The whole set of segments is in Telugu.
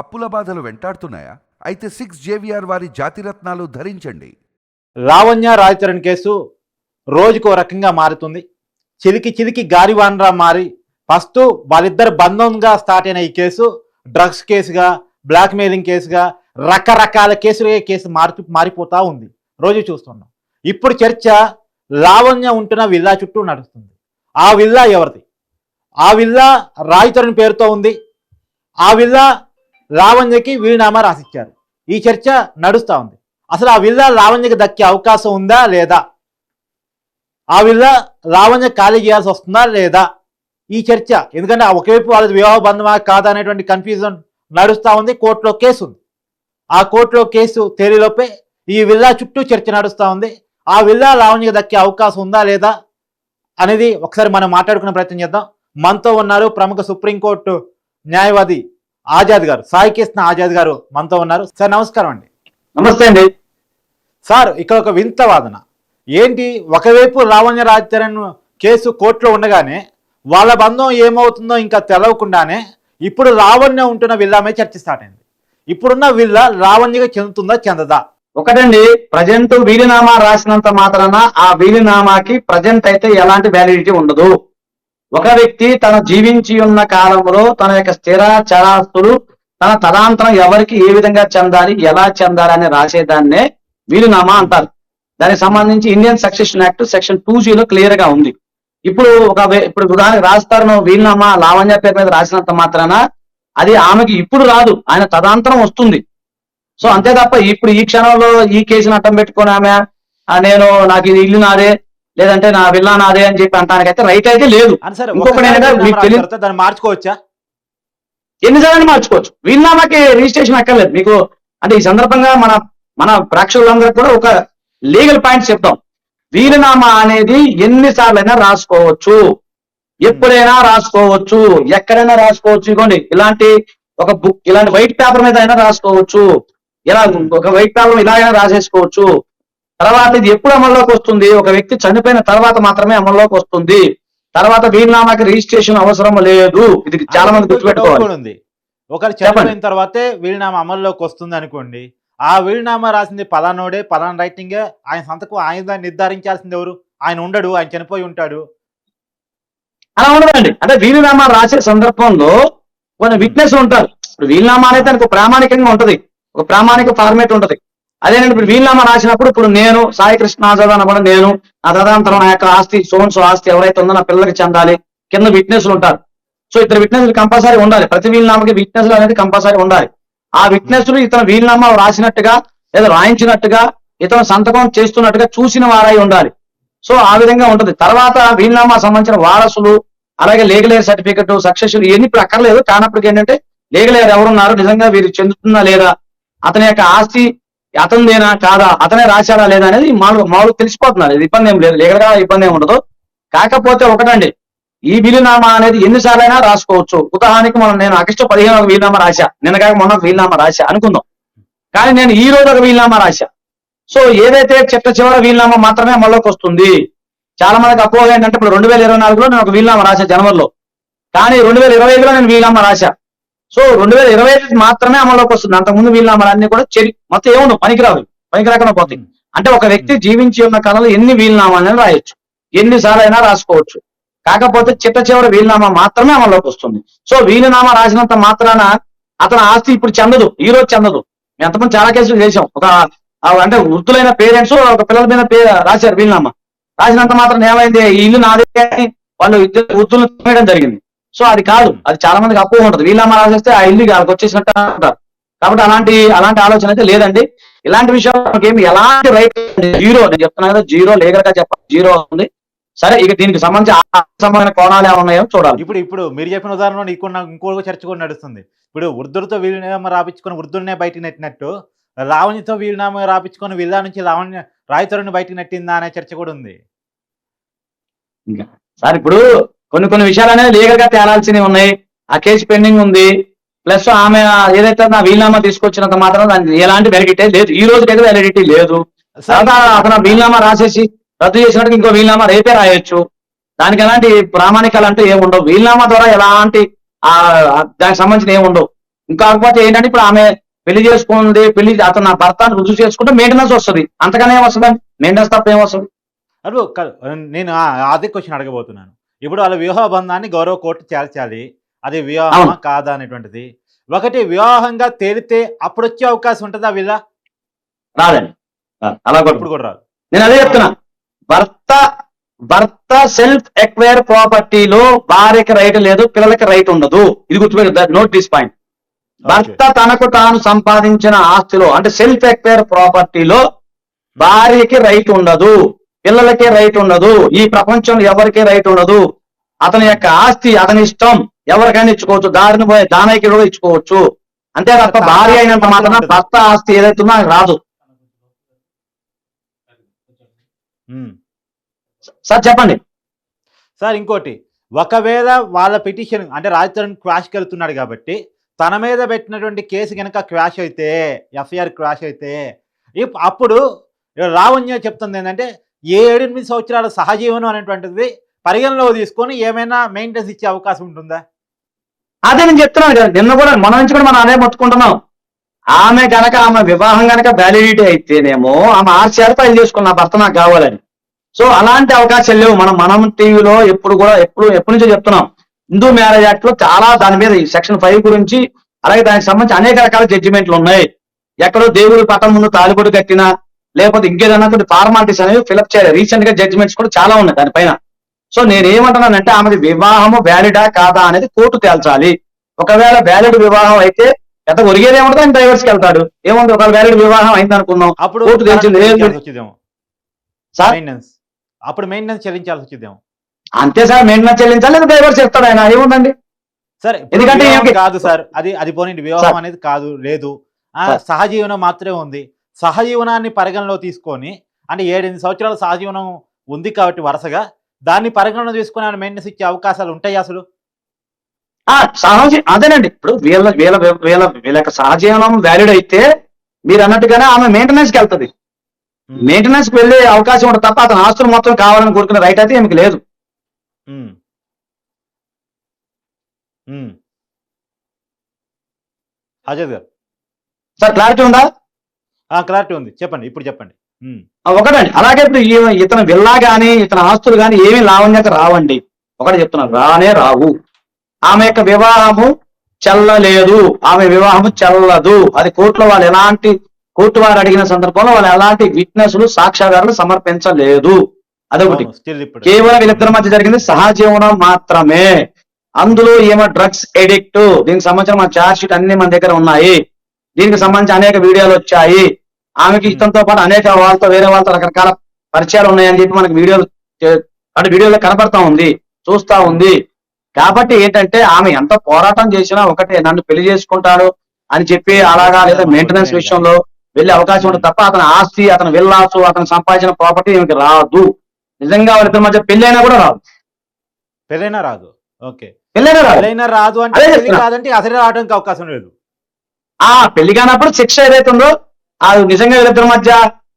అప్పుల బాధలు వెంటాడుతున్నాయా? అయితే సిక్స్ జేవిఆర్ వారి జాతిరత్నాలు ధరించండి. లావణ్య రాయచరణ్ కేసు రోజుకో రకంగా మారుతుంది. చిలికి చిలికి గారివాన్రా మారి ఫస్ట్ వాళ్ళిద్దరు బంధంగా స్టార్ట్ అయిన ఈ కేసు డ్రగ్స్ కేసుగా బ్లాక్మెయిలింగ్ కేసుగా రకరకాల కేసులుగా కేసు మారి మారిపోతా ఉంది. రోజు చూస్తున్నాం. ఇప్పుడు చర్చ లావణ్య ఉంటున్న విల్లా చుట్టూ నడుస్తుంది. ఆ విల్లా ఎవరిది? ఆ విల్లా రాయితరుని పేరుతో ఉంది. ఆ విల్లా లావణ్యకి వీలునామా రాసిచ్చారు. ఈ చర్చ నడుస్తూ ఉంది. అసలు ఆ విల్లా లావణ్యకి దక్కే అవకాశం ఉందా లేదా? ఆ విల్లా లావణ్య ఖాళీ చేయాల్సి వస్తుందా లేదా? ఈ చర్చ ఎందుకంటే ఆ ఒకవైపు వాళ్ళది వివాహ బంధమా కాదా అనేటువంటి కన్ఫ్యూజన్ నడుస్తూ ఉంది కోర్టులో కేసు ఉంది. ఆ కోర్టులో కేసు తేలిలోపే ఈ విల్లా చుట్టూ చర్చ నడుస్తూ ఉంది. ఆ విల్లా లావణ్యకి దక్కే అవకాశం ఉందా లేదా అనేది ఒకసారి మనం మాట్లాడుకునే ప్రయత్నం చేద్దాం. మనతో ఉన్నారు ప్రముఖ సుప్రీంకోర్టు న్యాయవాది ఆజాద్ గారు సాయి కృష్ణ ఆజాద్ గారు మనతో ఉన్నారు. సార్ నమస్కారం అండి. నమస్తే అండి. సార్ ఇక్కడ ఒక వింత వాదన. ఏంటి? ఒకవైపు లావణ్య రాజచరణ్ కేసు కోర్టులో ఉండగానే వాళ్ళ బంధం ఏమవుతుందో ఇంకా తెలవకుండానే ఇప్పుడు లావణ్య ఉంటున్న విల్లామే చర్చ స్టార్ట్ అయింది. ఇప్పుడున్న విల్లా లావణ్యగా చెందుతుందా చెందదా? ఒకటండి ప్రజెంట్ వీలునామా రాసినంత మాత్రాన ఆ వీలునామాకి ప్రజెంట్ అయితే ఎలాంటి వ్యాలిడిటీ ఉండదు. ఒక వ్యక్తి తన జీవించి ఉన్న కాలంలో తన యొక్క స్థిర చరాస్తులు తన తదాంతరం ఎవరికి ఏ విధంగా చెందాలి ఎలా చెందాలి అని రాసేదాన్నే వీలునామా అంటారు. దానికి సంబంధించి Indian succession act section two జీలో క్లియర్గా ఉంది. ఇప్పుడు ఒక ఇప్పుడు ఉదాహరణకు రాస్తారు వీలునామా లావణ్య పేరు మీద రాసినంత మాత్రాన అది ఆమెకి ఇప్పుడు రాదు ఆయన తదాంతరం వస్తుంది. సో అంతే తప్ప ఇప్పుడు ఈ క్షణంలో ఈ కేసును అడ్డం పెట్టుకొని ఆమె నేను నాకు ఇది ఇల్లు నాదే లేదంటే నా విల్లా నాదే అని చెప్పి అంటానికైతే రైట్ అయితే లేదు. ఇంకొకటి దాన్ని మార్చుకోవచ్చా? ఎన్నిసార్లు మార్చుకోవచ్చు? వీలునామాకి రిజిస్ట్రేషన్ అక్కర్లేదు. మీకు అంటే ఈ సందర్భంగా మన మన ప్రేక్షకులందరూ కూడా ఒక లీగల్ పాయింట్ చెప్తాం. వీలునామా అనేది ఎన్నిసార్లైనా రాసుకోవచ్చు. ఎప్పుడైనా రాసుకోవచ్చు. ఎక్కడైనా రాసుకోవచ్చు. ఇగోండి ఇలాంటి ఒక బుక్ ఇలాంటి వైట్ పేపర్ మీద అయినా రాసుకోవచ్చు. ఇలా ఒక వైట్ పేపర్ ఇలా అయినా రాసేసుకోవచ్చు. తర్వాత ఇది ఎప్పుడు అమల్లోకి వస్తుంది? ఒక వ్యక్తి చనిపోయిన తర్వాత మాత్రమే అమల్లోకి వస్తుంది. తర్వాత వీలునామాకి రిజిస్ట్రేషన్ అవసరం లేదు. ఇది చాలా మంది గుర్తుపెట్టుకోవాలి. ఒకరు చనిపోయిన తర్వాతే వీలునామా అమల్లోకి వస్తుంది అనుకోండి. ఆ వీలునామా రాసింది పలానోడే పలానా రైటింగే ఆయన సంతకం ఆయన నిర్ధారించాల్సింది ఎవరు? ఆయన ఉండడు ఆయన చనిపోయి ఉంటాడు. అలా ఉండదండి. అంటే వీలునామా రాసే సందర్భంలో కొన్ని విట్నెస్ ఉంటారు. ఇప్పుడు వీలునామా అనేది దానికి ప్రామాణికంగా ఉంటది. ఒక ప్రామాణిక ఫార్మేట్ ఉంటది. అదేనండి ఇప్పుడు వీలునామా రాసినప్పుడు ఇప్పుడు నేను సాయి కృష్ణ ఆజాద్ అనబడ నేను నా తదనంతరం నా యొక్క ఆస్తి సోన్స్ ఆస్తి ఎవరైతే ఉందో నా పిల్లలకి చెందాలి కింద విట్నెస్లు ఉంటారు. సో ఇతర విట్నెస్లు కంపల్సరీ ఉండాలి. ప్రతి వీలునామాకి విట్నెస్లు అనేది కంపల్సరీ ఉండాలి. ఆ విట్నెస్లు ఇతను వీలునామా రాసినట్టుగా లేదా రాయించినట్టుగా ఇతను సంతకం చేస్తున్నట్టుగా చూసిన వారై ఉండాలి. సో ఆ విధంగా ఉంటుంది. తర్వాత వీలునామా సంబంధించిన వారసులు అలాగే లీగల్ ఎయిర్ సర్టిఫికెట్ సక్సెషన్ ఇవన్నీ ఇప్పుడు అక్కర్లేదు. కానప్పటికి ఏంటంటే లీగల్ ఎయిర్ ఎవరున్నారు? నిజంగా వీరు చెందుతుందా లేదా? అతని యొక్క ఆస్తి అతనిదేనా? కాదా? అతనే రాశాడా లేదా అనేది మామూలు మామూలు తెలిసిపోతున్నారు. ఇది ఇబ్బంది ఏం లేదు. లీగల్ ఇబ్బంది ఏం ఉండదు. కాకపోతే ఒకటండి ఈ వీలునామా అనేది ఎన్నిసార్లైనా రాసుకోవచ్చు. ఉదాహరణకి మనం నేను ఆగస్టు పదిహేను ఒక వీలునామా రాశా. నిన్నగాక మొన్న వీలునామా రాశా అనుకుందాం. కానీ నేను ఈ రోజు ఒక వీలునామా రాశా. సో ఏదైతే చిట్ట చివరి వీలునామా మాత్రమే మళ్ళీకి వస్తుంది చాలా మందికి అపోహ ఏంటంటే ఇప్పుడు రెండు వేల ఇరవై నాలుగులో నేను ఒక వీలునామా రాశా జనవరిలో. కానీ రెండు వేల ఇరవై ఐదులో నేను వీలునామా రాశా. సో రెండు వేల ఇరవై ఐదు మాత్రమే అమల్లోకి వస్తుంది. అంతకుముందు వీలునామాలన్నీ కూడా చెరి మొత్తం ఏముండవు పనికిరావు పనికిరాకుండా పోతాయి. అంటే ఒక వ్యక్తి జీవించి ఉన్న కాలంలో ఎన్ని వీలునామాలని రాయొచ్చు. ఎన్నిసార్లు అయినా రాసుకోవచ్చు. కాకపోతే చిట్ట చివరి వీలునామా మాత్రమే అమల్లోకి వస్తుంది. సో వీలునామా రాసినంత మాత్రాన అతని ఆస్తి ఇప్పుడు చెందదు ఈ రోజు చెందదు. మేము ఎంతమంది చాలా కేసులు చేసాం ఒక అంటే వృద్ధులైన పేరెంట్స్ ఒక పిల్లల మీద రాశారు వీలునామా. రాసినంత మాత్రం ఏమైంది? ఈ ఇల్లు నాదే వాళ్ళు ఇద్దరు వృద్ధులు జరిగింది. సో అది కాదు అది చాలా మందికి అపోహ ఉంటుంది. వీలునామా రాసేస్తే ఆ ఇల్లు వాళ్ళకి వచ్చేసినట్టు అంటారు. కాబట్టి అలాంటి అలాంటి ఆలోచన అయితే లేదండి. ఇలాంటి విషయం ఏమి ఎలాంటి రైట్ జీరో నేను చెప్తున్నాను కదా జీరో లీగల్గా చెప్పాలి. జీరో ఉంది. సరే ఇక దీనికి సంబంధించి సంబంధించిన కోణాలు ఏమైనా ఉన్నాయో చూడాలి. ఇప్పుడు ఇప్పుడు మీరు చెప్పిన ఉదాహరణలో నీకు నాకు ఇంకో చర్చ కూడా నడుస్తుంది. ఇప్పుడు వృద్ధులతో వీలునామా రాపించుకొని వృద్ధులనే బయటికి నెట్టినట్టు లావణ్యతో వీలునామా రాపించుకొని విల్లా నుంచి లావణ్య రాయతరుని బయటికి నెట్టిందా అనే చర్చ కూడా ఉంది. సార్ ఇప్పుడు కొన్ని కొన్ని విషయాలు అనేది లీగల్గా తేలాల్సినవి ఉన్నాయి. ఆ కేసు పెండింగ్ ఉంది. ప్లస్ ఆమె ఏదైతే నా వీలునామా తీసుకొచ్చినంత మాత్రం దానికి ఎలాంటి వ్యాలిడిటీ లేదు. ఈ రోజు అయితే వ్యాలిడిటీ లేదు అతను వీలునామా రాసేసి రద్దు చేసినట్టు ఇంకో వీలునామా రేపే రాయొచ్చు. దానికి ఎలాంటి ప్రామాణికాలు అంటూ ఏముండవు వీలునామా ద్వారా ఎలాంటి ఆ దానికి సంబంధించిన ఏముండవు ఇంకాకపోతే ఏంటంటే ఇప్పుడు ఆమె పెళ్ళి చేసుకుంది పెళ్ళి అతను నా భర్త రుజువు చేసుకుంటే మెయింటెనెన్స్ వస్తుంది. అంతగానే ఏమొస్తుంది మెయింటెనెన్స్ తప్ప ఏమొస్తుంది క- నేను అదే క్వశ్చన్ అడగబోతున్నాను. ఇప్పుడు వాళ్ళ వివాహ బంధాన్ని గౌరవ కోర్టు చేల్చాలి అది వివాహమా అవును. కాదా అనేటువంటిది. ఒకటి వివాహంగా తేలితే అప్పుడు వచ్చే అవకాశం ఉంటుందా వీళ్ళ? రాదండి. అలా కూడా ఇప్పుడు కూడా రాదు. నేను అదే చెప్తున్నా. భర్త భర్త సెల్ఫ్ ఎక్వైర్ ప్రాపర్టీలో భార్యకి రైట్ లేదు పిల్లలకి రైట్ ఉండదు. ఇది గుర్తుపెట్టు నోట్ దిస్ పాయింట్. భర్త తనకు తాను సంపాదించిన ఆస్తిలో అంటే సెల్ఫ్ ఎక్వైర్ ప్రాపర్టీలో భార్యకి రైట్ ఉండదు. పిల్లలకి రైట్ ఉండదు. ఈ ప్రపంచంలో ఎవరికి రైట్ ఉండదు. అతని యొక్క ఆస్తి అతని ఇష్టం ఎవరికైనా ఇచ్చుకోవచ్చు. దారిని పోయే దానైకి కూడా ఇచ్చుకోవచ్చు. అంతే తప్ప భార్య అయినంత మాత్రం భర్త ఆస్తి ఏదైతే ఉందో ఆయనకు రాదు. సార్ చెప్పండి. సార్ ఇంకోటి. ఒకవేళ వాళ్ళ పిటిషన్ అంటే రాజచరణ్ క్వాష్కి వెళ్తున్నాడు కాబట్టి తన మీద పెట్టినటువంటి కేసు కనుక క్వాష్ అయితే ఎఫ్ఐఆర్ క్వాష్ అయితే ఇప్- అప్పుడు లావణ్య చెప్తుంది ఏంటంటే ఏ ఏడెనిమిది సంవత్సరాల సహజీవనం అనేటువంటిది పరిగణలో తీసుకొని ఏమైనా మెయింటెనెన్స్ ఇచ్చే అవకాశం ఉంటుందా? అదే నేను చెప్తున్నాను కదా నిన్న కూడా మన నుంచి కూడా మనం అదే మొత్తుకుంటున్నాం. ఆమె గనక ఆమె వివాహం గనక వ్యాలిడిటీ అయితేనేమో ఆమె ఆర్సీఆర్ ఫైల్ చేసుకున్న భర్త నాకు కావాలని. సో అలాంటి అవకాశాలు లేవు. మనం మనం టీవీలో ఎప్పుడు కూడా ఎప్పుడు ఎప్పటి నుంచో చెప్తున్నాం. హిందూ మ్యారేజ్ యాక్ట్లో చాలా దాని మీద సెక్షన్ ఫైవ్ గురించి అలాగే దానికి సంబంధించి అనేక రకాల జడ్జిమెంట్లు ఉన్నాయి. ఎక్కడో దేవుడి పటం ముందు తాలిపొడి కట్టినా లేకపోతే ఇంకేదన్నా కొన్ని ఫార్మాలిటీస్ అనేవి ఫిలప్ చేయాలి. రీసెంట్గా జడ్జిమెంట్స్ కూడా చాలా ఉన్నాయి దానిపైన సో నేను ఏమంటున్నానంటే ఆమెది వివాహము వ్యాలిడా కాదా అనేది కోర్టు తేల్చాలి. ఒకవేళ వ్యాలిడ్ వివాహం అయితే ఎంత ఒరిగేది ఏముంటుంది ఆయన డైవర్స్కి వెళ్తాడు. ఏముంది ఒకవేళ వ్యాలిడ్ వివాహం అయింది అనుకుందాం. అప్పుడు కోర్టు మెయింటెనెన్స్ అప్పుడు మెయింటెనెన్స్ చెల్లించాల్సి వచ్చేదేమో? అంతే సార్ మెయింటెనెన్స్ చెల్లించాలి లేదా డైవర్స్ చెప్తాడు ఆయన. ఏముందండి? సరే ఎందుకంటే? కాదు సార్ అది అది పోనీ వివాహం. అనేది కాదు లేదు. సహజీవనం మాత్రమే ఉంది. సహజీవనాన్ని పరిగణలో తీసుకొని అంటే ఏడెనిమిది సంవత్సరాల సహజీవనం ఉంది కాబట్టి వరుసగా దాన్ని పరిగణలో తీసుకొని ఆయన మెయింటెనెన్స్ ఇచ్చే అవకాశాలు ఉంటాయి అసలు? ఆ సహజ అదేనండి. ఇప్పుడు వీళ్ళ వీళ్ళ వీళ్ళ వీళ్ళ యొక్క సహజీవనం వ్యాలిడ్ అయితే మీరు అన్నట్టుగానే ఆమె మెయింటెనెన్స్కి వెళ్తుంది. మెయింటెనెన్స్కి వెళ్ళే అవకాశం ఉంటుంది తప్ప అతను ఆస్తులు మొత్తం కావాలని కోరుకునే రైట్ అయితే ఈమెకి లేదు. అజయ్ గారు. సార్ క్లారిటీ ఉందా? క్లారిటీ ఉంది. చెప్పండి ఇప్పుడు చెప్పండి. ఒకటండి. అలాగే ఇప్పుడు ఇతను విల్లా గాని ఇతని ఆస్తులు గాని ఏమీ లావణ్యత రావండి. ఒకటి చెప్తున్నాను రానే రావు. ఆమె యొక్క వివాహము చెల్లలేదు. ఆమె వివాహము చెల్లదు. అది కోర్టులో వాళ్ళు ఎలాంటి కోర్టు వారు అడిగిన సందర్భంలో వాళ్ళు ఎలాంటి విట్నెస్లు సాక్ష్యాధారాలు సమర్పించలేదు. అదొకటి. కేవలం వీళ్ళిద్దరి మధ్య జరిగింది సహజీవనం మాత్రమే. అందులో ఏమో డ్రగ్స్ ఎడిక్ట్. దీనికి సంబంధించిన మన చార్జ్ షీట్ అన్ని మన దగ్గర ఉన్నాయి. దీనికి సంబంధించి అనేక వీడియోలు వచ్చాయి. ఆమెకి ఇష్టంతో పాటు అనేక వాళ్ళతో వేరే వాళ్ళతో రకరకాల పరిచయాలు ఉన్నాయని చెప్పి మనకి వీడియోలు అంటే వీడియోలో కనపడతా ఉంది చూస్తా ఉంది. కాబట్టి ఏంటంటే ఆమె ఎంత పోరాటం చేసినా ఒకటే నన్ను పెళ్ళి చేసుకుంటాడు అని చెప్పి అలాగా లేదా మెయింటెనెన్స్ విషయంలో వెళ్ళే అవకాశం ఉంటుంది తప్ప అతని ఆస్తి అతని విల్లాసు అతను సంపాదించిన ప్రాపర్టీ ఈమెకి రాదు. నిజంగా వాళ్ళిద్దరి మధ్య పెళ్ళైనా కూడా రాదు. పెళ్ళైనా రాదు. ఓకే. పెళ్ళైనా రాదు. పెళ్ళైనా రాదు అంటే. కాదంటే అసలు రావడానికి అవకాశం లేదు. ఆ పెళ్ళి కానప్పుడు శిక్ష ఏదైతే అది నిజంగా వీళ్ళిద్దరి మధ్య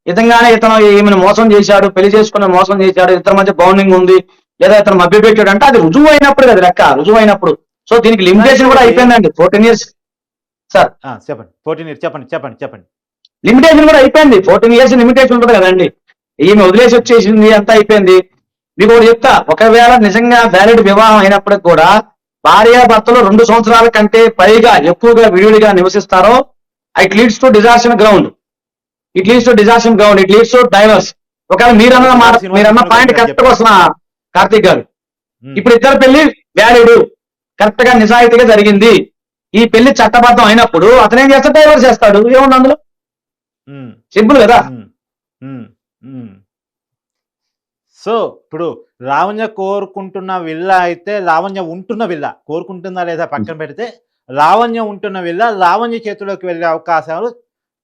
నిజంగానే ఇతను ఈమెను మోసం చేశాడు పెళ్ళి చేసుకుని మోసం చేశాడు ఇద్దరి మధ్య బౌండింగ్ ఉంది లేదా ఇతను మభ్య పెట్టాడు అంటే అది రుజువు అయినప్పుడు కదా లెక్క రుజువు అయినప్పుడు. సో దీనికి లిమిటేషన్ కూడా అయిపోయిందండి. ఫోర్టీన్ ఇయర్స్ సార్ ఆ, చెప్పండి. ఫోర్టీన్ ఇయర్స్ చెప్పండి చెప్పండి చెప్పండి. లిమిటేషన్ కూడా అయిపోయింది. ఫోర్టీన్ ఇయర్స్ లిమిటేషన్ ఉంటుంది కదండి. ఈమె వదిలేసి వచ్చేసింది అంతా అయిపోయింది. మీకు ఒకటి చెప్తా ఒకవేళ నిజంగా వ్యాలిడ్ వివాహం అయినప్పటికి కూడా భార్యాభర్తలు రెండు సంవత్సరాల కంటే పైగా ఎక్కువగా విడివిడిగా నివసిస్తారో it leads to desertion ground it leads to desertion ground it leads to divorce ఒకవేళ మీరన్న మాట మీరన్న పాయింట్ కరెక్ట్ వస్తున్నా కార్తీక్ గారు. ఉమ్. ఇప్పుడు ఇద్దరు పెళ్ళి వ్యాలిడ్ కరెక్ట్గా నిజాయితీగా జరిగింది. ఈ పెళ్ళి చట్టబద్ధం అయినప్పుడు అతనేం చేస్తాడు? డైవర్స్ చేస్తాడు. ఏముంది అందులో. సింపుల్ కదా. ఉమ్. ఉమ్. సో ఇప్పుడు లావణ్య కోరుకుంటున్న విల్ల అయితే లావణ్య ఉంటున్న విల్ల. కోరుకుంటుందా లేదా పక్కన పెడితే? లావణ్య ఉంటున్న విల్ల లావణ్య చేతిలోకి వెళ్ళే అవకాశాలు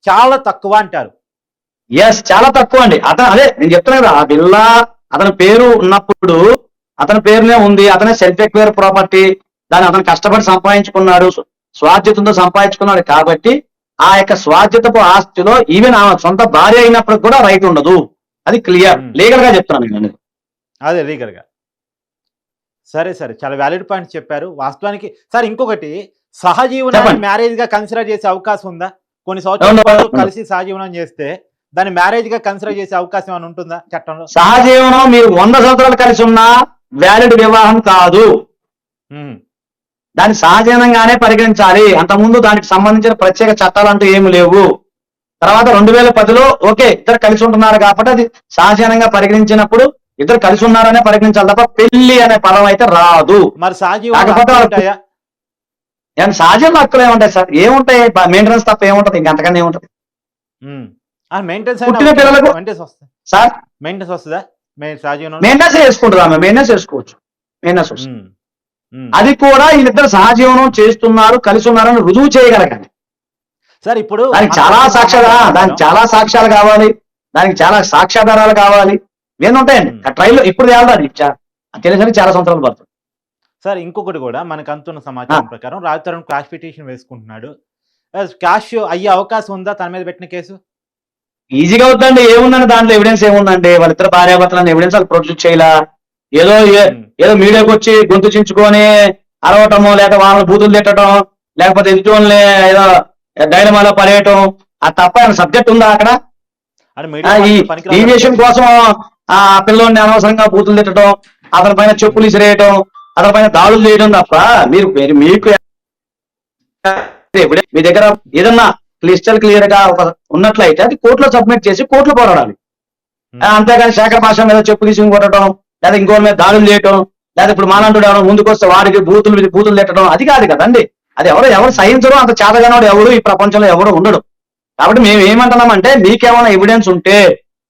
చాలా తక్కువ అంటారు. ఎస్ చాలా తక్కువ అండి అతను అదే నేను చెప్తున్నా కదా ఆ బిల్లా అతని పేరు ఉన్నప్పుడు అతని పేరునే ఉంది అతనే సెల్ఫ్ ఎక్వైర్ ప్రాపర్టీ దాన్ని అతను కష్టపడి సంపాదించుకున్నాడు స్వాధ్యతంతో సంపాదించుకున్నాడు కాబట్టి ఆ యొక్క స్వాధ్యతపు ఆస్తిలో ఈవెన్ ఆమె సొంత భార్య అయినప్పుడు కూడా రైట్ ఉండదు అది క్లియర్ Hmm. లీగల్గా చెప్తున్నాను నేను. అదే లీగల్గా సరే సరే చాలా వ్యాలిడ్ పాయింట్స్ చెప్పారు వాస్తవానికి సార్ ఇంకొకటి చెప్పండి. మ్యారేజ్గా కన్సిడర్ చేసే అవకాశం ఉందా కొన్ని సంవత్సరాల. కలిసి సహజీవనం చేస్తే దాన్ని మ్యారేజ్గా కన్సిడర్ చేసే అవకాశం ఏమైనా ఉంటుందా చట్టంలో? సహజీవనం మీరు వంద సంవత్సరాలు కలిసి ఉన్నా వ్యాలిడ్ వివాహం కాదు. దాన్ని సహజీవనంగానే పరిగణించాలి. అంతకుముందు దానికి సంబంధించిన ప్రత్యేక చట్టాలు అంటూ ఏమి లేవు. తర్వాత రెండు వేల పదిలో ఓకే ఇద్దరు కలిసి ఉంటున్నారు కాబట్టి అది సహజీవనంగా పరిగణించినప్పుడు ఇద్దరు కలిసి ఉన్నారనే పరిగణించాలి తప్ప పెళ్ళి అనే పదం అయితే రాదు. మరి సహజీవనం ఏమన్నా సహజంగా హక్కులు ఏముంటాయి సార్? ఏముంటాయి? మెయింటెనెన్స్ తప్ప ఏముంటది? ఇంకంతకన్నా ఏముంటది? మెయింటెన్స్ పుట్టిన పిల్లలకు- మెయింటెన్స్ వస్తుంది. సార్? మెయింటెన్స్ వస్తుందా? చేసుకుంటుంది ఆమె? చేసుకోవచ్చు. వస్తుంది. అది కూడా వీళ్ళిద్దరు సహజీవనం చేస్తున్నారు కలిసి ఉన్నారని రుజువు చేయగలగాలి. సార్ ఇప్పుడు దానికి చాలా సాక్ష్యాలు దానికి చాలా సాక్ష్యాలు కావాలి. దానికి చాలా సాక్ష్యాధారాలు కావాలి. ఉంటాయండి. Hmm. ట్రైల్లో ఇప్పుడు తేలదాది తెలిసరికి చాలా సంవత్సరాలు పడుతుంది. సార్ ఇంకొకటి కూడా మనకు అంతున్న సమాచారం ప్రకారం రాజతరుణ్ క్రాష్ పిటిషన్ వేసుకుంటున్నాడు. క్యాష్ అయ్యే అవకాశం ఉందా? తన మీద పెట్టిన కేసు? ఈజీగా అవుతుందండి ఏముందండి దాంట్లో? ఎవిడెన్స్ ఏముందండి? వాళ్ళిద్దరు భార్యాభర్తలను ఎవిడెన్స్ వాళ్ళు ప్రొడ్యూస్ చేయాలా? ఏదో ఉమ్, ఏదో మీడియాకి వచ్చి గొంతు చించుకొని అరవటము లేక వాళ్ళని బూతులు తిట్టడం లేకపోతే ఎదుటి ఏదో డైనమాలో పడేయటం అది తప్ప సబ్జెక్ట్ ఉందా అక్కడ? ఆ, ఈ. డీవియేషన్ కోసం ఆ పిల్లోడిని అనవసరంగా బూతులు తిట్టడం అతని పైన చెప్పులు ఇసిరేయటం అతని పైన దాడులు చేయడం తప్ప మీరు మీకు మీ దగ్గర ఏదన్నా క్లిస్టల్ క్లియర్గా ఒక ఉన్నట్లయితే అది కోర్టులో సబ్మిట్ చేసి కోర్టులో పోరాడాలి. ఆ, అంతేగాని శేఖర్ భాష మీద చెప్పు తీసుకుని కొట్టడం లేదా ఇంకోటి మీద దాడులు చేయటం లేదా ఇప్పుడు మానంటుడు ఎవరో ముందుకు వస్తే వాడికి బూతులు మీద బూతులు తిట్టడం అది కాదు కదండి. అది ఎవరు ఎవరు సహించరు అంత చేతగానోడు ఎవరు ఈ ప్రపంచంలో ఎవరు ఉండడు. కాబట్టి మేము ఏమంటున్నామంటే మీకేమైనా ఎవిడెన్స్ ఉంటే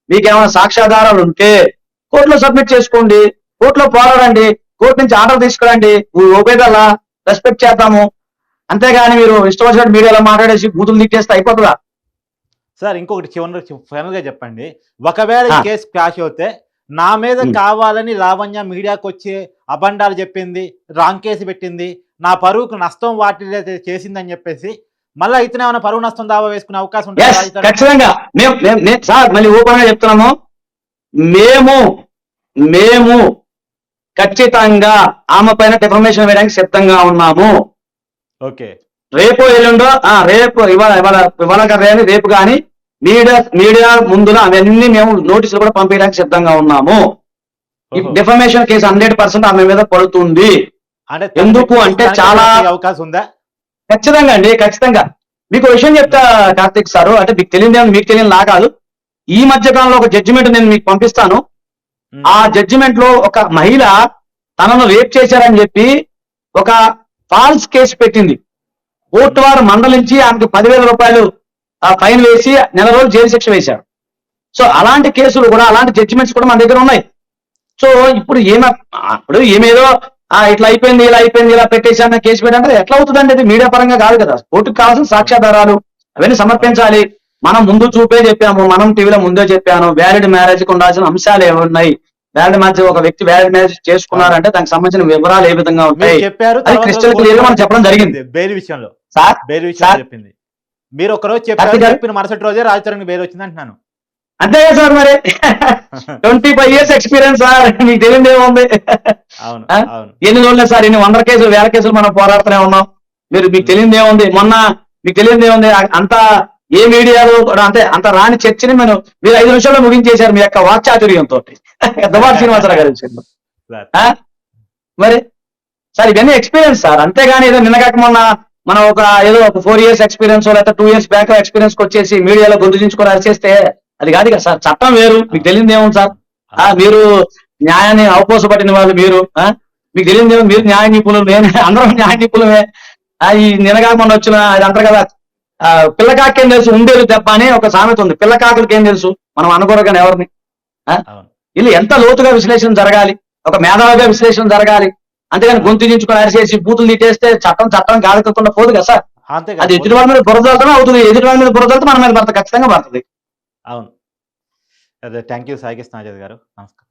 మీకేమైనా సాక్ష్యాధారాలు ఉంటే కోర్టులో సబ్మిట్ చేసుకోండి కోర్టులో పోరాడండి కోర్టు నుంచి ఆర్డర్ తీసుకురండి ఓపేదల్లా రెస్పెక్ట్ చేద్దాము అంతేగాని మీరు ఇష్టం వచ్చినట్టు మీడియాలో మాట్లాడేసి బూతులు తిట్టేస్తే అయిపోతుందా సార్ ఇంకొకటి చివరి ఫైనల్గా చెప్పండి ఒకవేళ ఈ. కేసు క్యాష్ అవుతే నా మీద. కావాలని లావణ్య మీడియాకి వచ్చి అబండాలు చెప్పింది రాంగ్ కేసు పెట్టింది నా పరువుకు నష్టం వాటి చేసిందని చెప్పేసి మళ్ళీ ఇతనే ఏమైనా పరువు నష్టం దావా వేసుకునే అవకాశం ఉంటుంది? ఖచ్చితంగా మేము సార్ మళ్ళీ ఓపెన్గా చెప్తున్నాము మేము మేము ఖచ్చితంగా ఆమె పైన డిఫర్మేషన్ వేయడానికి సిద్ధంగా ఉన్నాము ఓకే. రేపు ఎల్లుండో ఆ రేపు ఇవాళ ఇవాళ ఇవాళ కానీ రేపు కానీ మీడియా మీడియా ముందున అవన్నీ మేము నోటీసులు కూడా పంపించడానికి సిద్ధంగా ఉన్నాము. డిఫర్మేషన్ కేసు హండ్రెడ్ పర్సెంట్ ఆమె మీద పడుతుంది. ఎందుకు అంటే చాలా- అవకాశం ఉందా? ఖచ్చితంగా అండి ఖచ్చితంగా. మీకు విషయం చెప్తా కార్తిక్ సారు అంటే మీకు తెలియదు మీకు తెలియని లా కాదు. ఈ మధ్య కాలంలో ఒక జడ్జిమెంట్ నేను మీకు పంపిస్తాను. ఆ జడ్జిమెంట్లో ఒక మహిళ తనను రేప్ చేశారని చెప్పి ఒక ఫాల్స్ కేసు పెట్టింది. కోర్టు వారు మండలించి ఆమెకు పదివేల రూపాయలు ఆ ఫైన్ వేసి నెల రోజులు జైలు శిక్ష వేశారు. సో అలాంటి కేసులు కూడా అలాంటి జడ్జిమెంట్స్ కూడా మన దగ్గర ఉన్నాయి. సో ఇప్పుడు ఏమ అప్పుడు ఏమేదో ఆ ఇట్లా అయిపోయింది ఇలా అయిపోయింది ఇలా పెట్టేశాను కేసు పెట్టంటే ఎట్లా అవుతుందండి అది? మీడియా పరంగా కాదు కదా. కోర్టుకు కావాల్సిన సాక్ష్యాధారాలు అవన్నీ సమర్పించాలి. మనం ముందు చూపే చెప్పాము మనం టీవీలో ముందే చెప్పాను వ్యాలిడ్ మ్యారేజ్కి ఉండాల్సిన అంశాలు ఏమున్నాయి? వ్యాలిడ్ మ్యారేజ్ ఒక వ్యక్తి వ్యాలిడ్ మ్యారేజ్ చేసుకున్నారంటే దానికి సంబంధించిన వివరాలు ఏ విధంగా ఉంటాయి? చెప్పారు clear గా మనం చెప్పడం జరిగింది. బెయిల్ విషయంలో. సార్ బెయిల్ విషయంలో సార్. చెప్పింది. మీరు ఒక రోజు చెప్పారు. చెప్పిన మరుసటి రోజే రాజతరుణ్ బెయిల్ వచ్చింది అంటున్నాను. అంతే సార్ మరి? Twenty five years experience sir. మీకు తెలియదు ఏముంది ఎన్ని రోజులే సార్? ఇన్ని వందల కేసులు వేల కేసులు మనం పోరాడుతూనే ఉన్నాం. మీరు మీకు తెలియదు ఏముంది మొన్న మీకు తెలియదు ఏముంది అంత ఏ మీడియాలో అంతే అంత రాని చర్చని మనం మీరు ఐదు నిమిషాల్లో ముగించేశారు మీ యొక్క వాక్చాతుర్యంతో దుబార్ శ్రీనివాసరావు గారి విషయంలో? మరి? సార్ ఇవన్నీ ఎక్స్పీరియన్స్ సార్. అంతేగాని ఏదో నిన్నగాక మొన్న మనం ఒక ఏదో ఒక ఫోర్ ఇయర్స్ ఎక్స్పీరియన్స్ లేకపోతే టూ ఇయర్స్ బ్యాక్ ఎక్స్పీరియన్స్ వచ్చేసి మీడియాలో గుర్తించుకొని అరిచేస్తే అది కాదు కదా సార్. చట్టం వేరు. మీకు తెలియదు ఏముంది సార్? మీరు న్యాయాన్ని అవపోసపట్టిన వాళ్ళు మీరు? మీకు తెలియదు ఏముంది? మీరు న్యాయ నిపుణులు నేను అందరం న్యాయ నిపుణులమే. ఆ, ఈ నినగా మొన్న వచ్చిన అది అంటారు కదా పిల్లకాకి ఏం తెలుసు? ఉండేది దెబ్బ అని ఒక సామెత ఉంది. పిల్లకాకులకి ఏం తెలుసు? మనం అనుకోరగానే ఎవరిని? వీళ్ళు ఎంత లోతుగా విశ్లేషణ జరగాలి? ఒక మేధావిగా విశ్లేషణ జరగాలి? అంతేగాని గొంతు దించుకొని అరిచేసి బూతులు తిట్టేస్తే చట్టం చట్టం కాదకుండా పోదు కదా సార్. అది ఎదుటి వాళ్ళ మీద బురదలతోనే అవుతుంది. ఎదుటి వాళ్ళ మీద బురదలతో మన మీద పడుతుంది ఖచ్చితంగా పడుతుంది. అవును. అదే థ్యాంక్ యూ సాయికృష్ణ ఆచార్య గారు. నమస్కారం.